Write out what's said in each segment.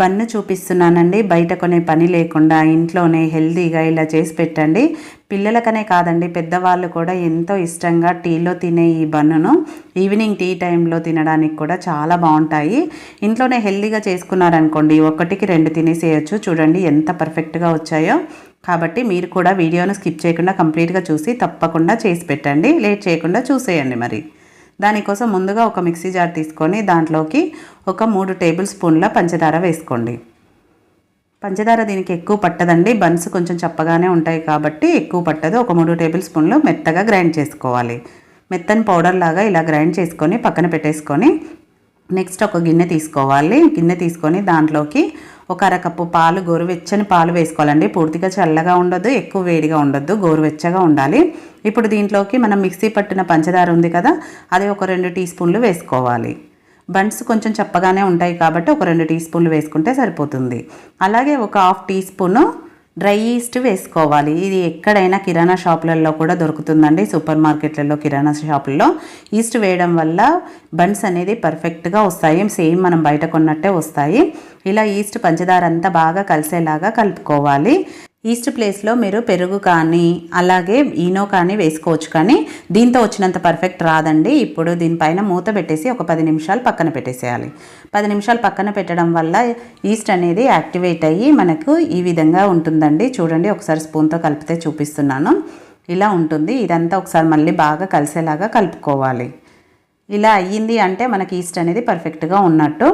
Bun చూపిస్తున్నానండి. బయట కొనే పని లేకుండా ఇంట్లోనే హెల్తీగా ఇలా చేసి పెట్టండి. పిల్లలకనే కాదండి పెద్దవాళ్ళు కూడా ఎంతో ఇష్టంగా టీలో తినే ఈ బన్నును ఈవినింగ్ టీ టైంలో తినడానికి కూడా చాలా బాగుంటాయి. ఇంట్లోనే హెల్దీగా చేసుకున్నారనుకోండి ఒకటికి రెండు తినేసేయచ్చు. చూడండి ఎంత పర్ఫెక్ట్గా వచ్చాయో. కాబట్టి మీరు కూడా వీడియోను స్కిప్ చేయకుండా కంప్లీట్గా చూసి తప్పకుండా చేసి పెట్టండి. లేట్ చేయకుండా చూసేయండి మరి. దానికోసం ముందుగా ఒక మిక్సీ జార్ తీసుకొని దాంట్లోకి ఒక మూడు టేబుల్ స్పూన్ల పంచదార వేసుకోండి. పంచదార దీనికి ఎక్కువ పట్టదండి. బన్స్ కొంచెం చప్పగానే ఉంటాయి కాబట్టి ఎక్కువ పట్టదు. ఒక మూడు టేబుల్ స్పూన్లు మెత్తగా గ్రైండ్ చేసుకోవాలి. మెత్తని పౌడర్ లాగా ఇలా గ్రైండ్ చేసుకొని పక్కన పెట్టేసుకొని నెక్స్ట్ ఒక గిన్నె తీసుకోవాలి. గిన్నె తీసుకొని దాంట్లోకి ఒక అరకప్పు పాలు గోరువెచ్చని పాలు వేసుకోవాలండి. పూర్తిగా చల్లగా ఉండొద్దు ఎక్కువ వేడిగా ఉండొద్దు గోరువెచ్చగా ఉండాలి. ఇప్పుడు దీంట్లోకి మనం మిక్సీ పట్టిన పంచదార ఉంది కదా అది ఒక రెండు టీ స్పూన్లు వేసుకోవాలి. బన్స్ కొంచెం చప్పగానే ఉంటాయి కాబట్టి ఒక రెండు టీ స్పూన్లు వేసుకుంటే సరిపోతుంది. అలాగే ఒక half tea spoon dry yeast వేసుకోవాలి. ఇది ఎక్కడైనా కిరాణా షాపులలో కూడా దొరుకుతుందండి. సూపర్ మార్కెట్లలో కిరాణా షాపుల్లో. ఈస్ట్ వేయడం వల్ల బన్స్ అనేది పర్ఫెక్ట్గా వస్తాయి. సేమ్ మనం బయట కొన్నట్టే వస్తాయి. ఇలా ఈస్ట్ పంచదార అంతా బాగా కలిసేలాగా కలుపుకోవాలి. ఈస్ట్ ప్లేస్లో మీరు పెరుగు కానీ అలాగే ఈనో కానీ వేసుకోవచ్చు. కానీ దీంతో వచ్చినంత పర్ఫెక్ట్ రాదండి. ఇప్పుడు దీనిపైన మూత పెట్టేసి ఒక పది నిమిషాలు పక్కన పెట్టేసేయాలి. పది నిమిషాలు పక్కన పెట్టడం వల్ల ఈస్ట్ అనేది యాక్టివేట్ అయ్యి మనకు ఈ విధంగా ఉంటుందండి. చూడండి ఒకసారి స్పూన్తో కలిపితే చూపిస్తున్నాను. ఇలా ఉంటుంది. ఇదంతా ఒకసారి మళ్ళీ బాగా కలిసేలాగా కలుపుకోవాలి. ఇలా అయ్యింది అంటే మనకి ఈస్ట్ అనేది పర్ఫెక్ట్గా ఉన్నట్టు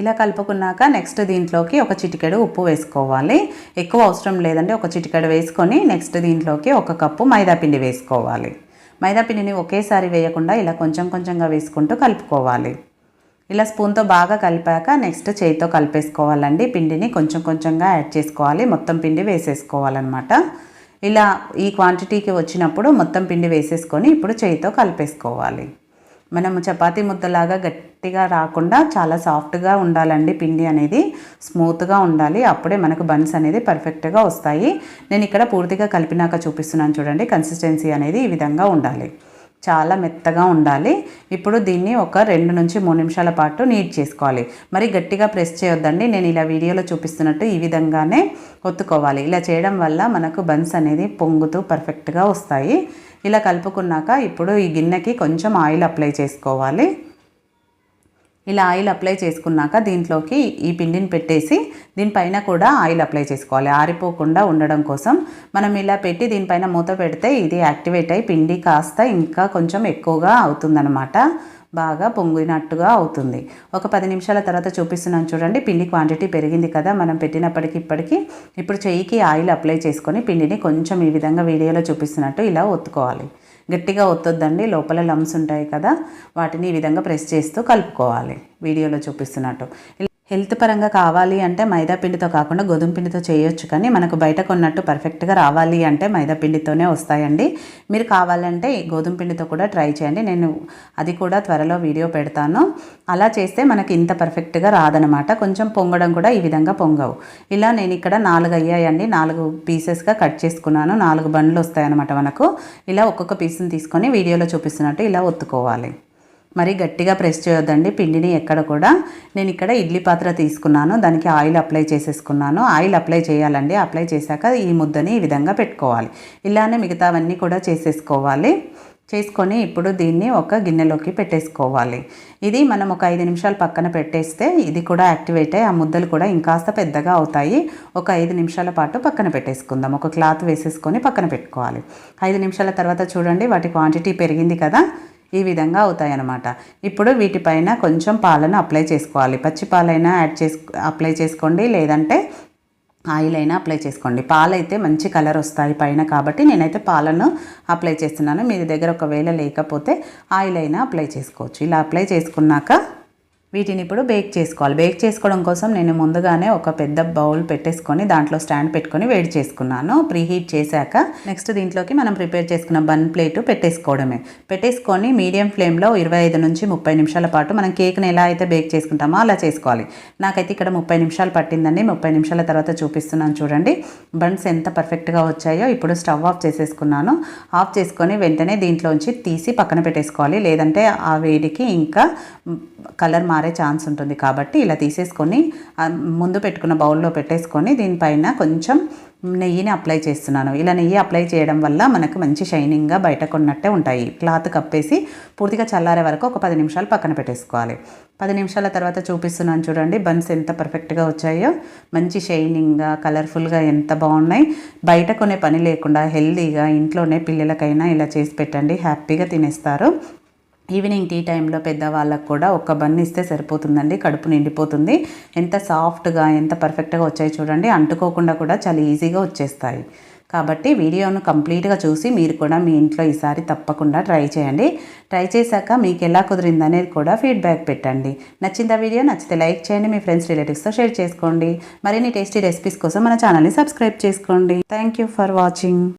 ఇలా కలుపుకున్నాక నెక్స్ట్ దీంట్లోకి ఒక చిటికెడు ఉప్పు వేసుకోవాలి. ఎక్కువ అవసరం లేదండి ఒక చిటికెడు వేసుకొని నెక్స్ట్ దీంట్లోకి ఒక కప్పు మైదా పిండి వేసుకోవాలి. మైదా పిండిని ఒకేసారి వేయకుండా ఇలా కొంచెం కొంచెంగా వేసుకుంటూ కలుపుకోవాలి. ఇలా స్పూన్తో బాగా కలిపాక నెక్స్ట్ చేయితో కలిపేసుకోవాలండి. పిండిని కొంచెం కొంచెంగా యాడ్ చేసుకోవాలి. మొత్తం పిండి వేసేసుకోవాలన్నమాట. ఇలా ఈ క్వాంటిటీకి వచ్చినప్పుడు మొత్తం పిండి వేసేసుకొని ఇప్పుడు చేయితో కలిపేసుకోవాలి. మనము చపాతీ ముద్దలాగా గట్టిగా రాకుండా చాలా సాఫ్ట్గా ఉండాలండి పిండి అనేది. స్మూత్గా ఉండాలి. అప్పుడే మనకు బన్స్ అనేది పర్ఫెక్ట్గా వస్తాయి. నేను ఇక్కడ పూర్తిగా కలిపినాక చూపిస్తున్నాను చూడండి. కన్సిస్టెన్సీ అనేది ఈ విధంగా ఉండాలి. చాలా మెత్తగా ఉండాలి. ఇప్పుడు దీన్ని ఒక రెండు నుంచి మూడు నిమిషాల పాటు నీట్ చేసుకోవాలి. మరి గట్టిగా ప్రెస్ చేయొద్దండి. నేను ఇలా వీడియోలో చూపిస్తున్నట్టు ఈ విధంగానే ఒత్తుకోవాలి. ఇలా చేయడం వల్ల మనకు బన్స్ అనేది పొంగుతూ పర్ఫెక్ట్గా వస్తాయి. ఇలా కలుపుకున్నాక ఇప్పుడు ఈ గిన్నెకి కొంచెం ఆయిల్ అప్లై చేసుకోవాలి. ఇలా ఆయిల్ అప్లై చేసుకున్నాక దీంట్లోకి ఈ పిండిని పెట్టేసి దీనిపైన కూడా ఆయిల్ అప్లై చేసుకోవాలి. ఆరిపోకుండా ఉండడం కోసం మనం ఇలా పెట్టి దీనిపైన మూత పెడితే ఇది యాక్టివేట్ అయ్యి పిండి కాస్త ఇంకా కొంచెం ఎక్కువగా అవుతుందన్నమాట. బాగా పొంగినట్టుగా అవుతుంది. ఒక పది నిమిషాల తర్వాత చూపిస్తున్నాను చూడండి. పిండి క్వాంటిటీ పెరిగింది కదా మనం పెట్టినప్పటికి ఇప్పటికి. ఇప్పుడు చెయ్యికి ఆయిల్ అప్లై చేసుకొని పిండిని కొంచెం ఈ విధంగా వీడియోలో చూపిస్తున్నట్టు ఇలా ఒత్తుకోవాలి. గట్టిగా ఒత్తొద్దండి లోపల లమ్స్ ఉంటాయి కదా వాటిని ఈ విధంగా ప్రెస్ చేస్తూ కలుపుకోవాలి. వీడియోలో చూపిస్తున్నట్టు. హెల్త్ పరంగా కావాలి అంటే మైదా పిండితో కాకుండా గోధుమ పిండితో చేయొచ్చు కానీ మనకు బయట కొన్నట్టు పర్ఫెక్ట్గా రావాలి అంటే మైదా పిండితోనే వస్తాయండి. మీరు కావాలంటే గోధుమ పిండితో కూడా ట్రై చేయండి. నేను అది కూడా త్వరలో వీడియో పెడతాను. అలా చేస్తే మనకి ఇంత పర్ఫెక్ట్గా రాదనమాట కొంచెం పొంగడం కూడా ఈ విధంగా పొంగవు. ఇలా నేను ఇక్కడ నాలుగు అయ్యాయండి. నాలుగు పీసెస్గా కట్ చేసుకున్నాను. నాలుగు బండ్లు వస్తాయన్నమాట మనకు. ఇలా ఒక్కొక్క పీస్ని తీసుకొని వీడియోలో చూపిస్తున్నట్టు ఇలా ఒత్తుకోవాలి. మరి గట్టిగా ప్రెస్ చేయొద్దండి. పిండిని ఎక్కడ కూడా నేను ఇక్కడ ఇడ్లీ పాత్ర తీసుకున్నాను. దానికి ఆయిల్ అప్లై చేసేసుకున్నాను. ఆయిల్ అప్లై చేయాలండి. అప్లై చేశాక ఈ ముద్దని ఈ విధంగా పెట్టుకోవాలి. ఇలానే మిగతావన్నీ కూడా చేసేసుకోవాలి. చేసుకొని ఇప్పుడు దీన్ని ఒక గిన్నెలోకి పెట్టేసుకోవాలి. ఇది మనం ఒక ఐదు నిమిషాలు పక్కన పెట్టేస్తే ఇది కూడా యాక్టివేట్ అయ్యి ఆ ముద్దలు కూడా ఇంకాస్త పెద్దగా అవుతాయి. ఒక ఐదు నిమిషాల పాటు పక్కన పెట్టేసుకుందాం. ఒక క్లాత్ వేసేసుకొని పక్కన పెట్టుకోవాలి. ఐదు నిమిషాల తర్వాత చూడండి వాటి క్వాంటిటీ పెరిగింది కదా. ఈ విధంగా అవుతాయన్నమాట. ఇప్పుడు వీటిపైన కొంచెం పాలను అప్లై చేసుకోవాలి. పచ్చి పాలైనా యాడ్ చేసు అప్లై చేసుకోండి. లేదంటే ఆయిల్ అయినా అప్లై చేసుకోండి. పాలైతే మంచి కలర్ వస్తాయి పైన కాబట్టి నేనైతే పాలను అప్లై చేస్తున్నాను. మీ దగ్గర ఒకవేళ లేకపోతే ఆయిల్ అయినా అప్లై చేసుకోవచ్చు. ఇలా అప్లై చేసుకున్నాక వీటిని ఇప్పుడు బేక్ చేసుకోవాలి. బేక్ చేసుకోవడం కోసం నేను ముందుగానే ఒక పెద్ద బౌల్ పెట్టేసుకొని దాంట్లో స్టాండ్ పెట్టుకొని వేడి చేసుకున్నాను. ప్రీ హీట్ చేశాక నెక్స్ట్ దీంట్లోకి మనం ప్రిపేర్ చేసుకున్న బన్ ప్లేట్ పెట్టేసుకోవడమే. పెట్టేసుకొని మీడియం ఫ్లేమ్లో ఇరవై ఐదు నుంచి ముప్పై నిమిషాల పాటు మనం కేక్ని ఎలా అయితే బేక్ చేసుకుంటామో అలా చేసుకోవాలి. నాకైతే ఇక్కడ ముప్పై నిమిషాలు పట్టిందండి. ముప్పై నిమిషాల తర్వాత చూపిస్తున్నాను చూడండి. బన్స్ ఎంత పర్ఫెక్ట్గా వచ్చాయో ఇప్పుడు స్టవ్ ఆఫ్ చేసేసుకున్నాను. ఆఫ్ చేసుకొని వెంటనే దీంట్లోంచి తీసి పక్కన పెట్టేసుకోవాలి. లేదంటే ఆ వేడికి ఇంకా కలర్ మారే ఛాన్స్ ఉంటుంది కాబట్టి ఇలా తీసేసుకొని ముందు పెట్టుకున్న బౌల్లో పెట్టేసుకొని దీనిపైన కొంచెం నెయ్యిని అప్లై చేస్తున్నాను. ఇలా నెయ్యి అప్లై చేయడం వల్ల మనకు మంచి షైనింగ్గా బయట కొన్నట్టే ఉంటాయి. క్లాత్ కప్పేసి పూర్తిగా చల్లారే వరకు ఒక పది నిమిషాలు పక్కన పెట్టేసుకోవాలి. పది నిమిషాల తర్వాత చూపిస్తున్నాను చూడండి బన్స్ ఎంత పర్ఫెక్ట్గా వచ్చాయో. మంచి షైనింగ్గా కలర్ఫుల్గా ఎంత బాగున్నాయి. బయట కొనే పని లేకుండా హెల్తీగా ఇంట్లోనే పిల్లలకైనా ఇలా చేసి పెట్టండి. హ్యాపీగా తినేస్తారు. ఈవినింగ్ టీ టైంలో పెద్దవాళ్ళకు కూడా ఒక బన్ ఇస్తే సరిపోతుందండి. కడుపు నిండిపోతుంది. ఎంత సాఫ్ట్గా ఎంత పర్ఫెక్ట్గా వచ్చాయి చూడండి. అంటుకోకుండా కూడా చాలా ఈజీగా వచ్చేస్తాయి. కాబట్టి వీడియోను కంప్లీట్గా చూసి మీరు కూడా మీ ఇంట్లో ఈసారి తప్పకుండా ట్రై చేయండి. ట్రై చేశాక మీకు ఎలా కుదిరింది అనేది కూడా ఫీడ్బ్యాక్ పెట్టండి. నచ్చిందా వీడియో? నచ్చితే లైక్ చేయండి. మీ ఫ్రెండ్స్ రిలేటివ్స్తో షేర్ చేసుకోండి. మరిన్ని టేస్టీ రెసిపీస్ కోసం మన ఛానల్ని సబ్స్క్రైబ్ చేసుకోండి. Thank you for watching